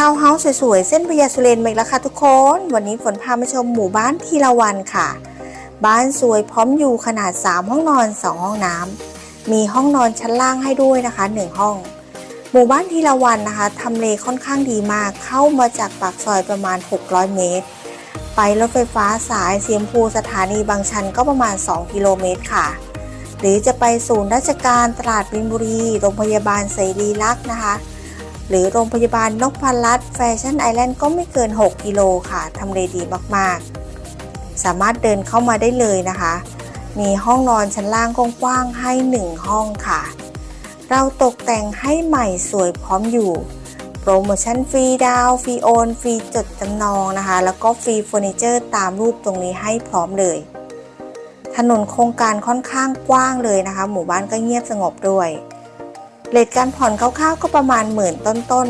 ทาวน์เฮาส์สวยๆ เส้นพญาสุเรนมาอีกแล้วค่ะทุกคน วันนี้ฝนพามาชมหมู่บ้านทีละวันค่ะ บ้านสวยพร้อมอยู่ขนาด 3 ห้องนอน 2 ห้องน้ำมีห้องนอนชั้นล่างให้ด้วยนะคะ 1 ห้อง หมู่บ้านทีละวันนะคะทำเลค่อนข้างดีมาก เข้ามาจากปากซอยประมาณ 600 เมตร ไปรถไฟฟ้าสายเสีชมพูสถานีบางชันก็ประมาณ 2 กิโลเมตรค่ะ หรือจะไปศูนย์ราชการตลาดบินบุรี โรงพยาบาลเสรีรักษ์นะคะ หรือโรงพยาบาลนกพรัตน์แฟชั่นไอแลนด์ก็ไม่เกิน 6 กิโลค่ะทำเลดีมากๆ สามารถเดินเข้ามาได้เลยนะคะ มีห้องนอนชั้นล่างกว้างๆให้ 1 ห้องค่ะ เราตกแต่งให้ใหม่สวยพร้อมอยู่ โปรโมชั่นฟรีดาวฟรีโอนฟรีจดจำนองนะคะ แล้วก็ฟรีเฟอร์นิเจอร์ตามรูปตรงนี้ให้พร้อมเลย ถนนโครงการค่อนข้างกว้างเลยนะคะ หมู่บ้านก็เงียบสงบด้วย เลทการผ่อนคร่าวๆก็ประมาณหมื่นต้นๆ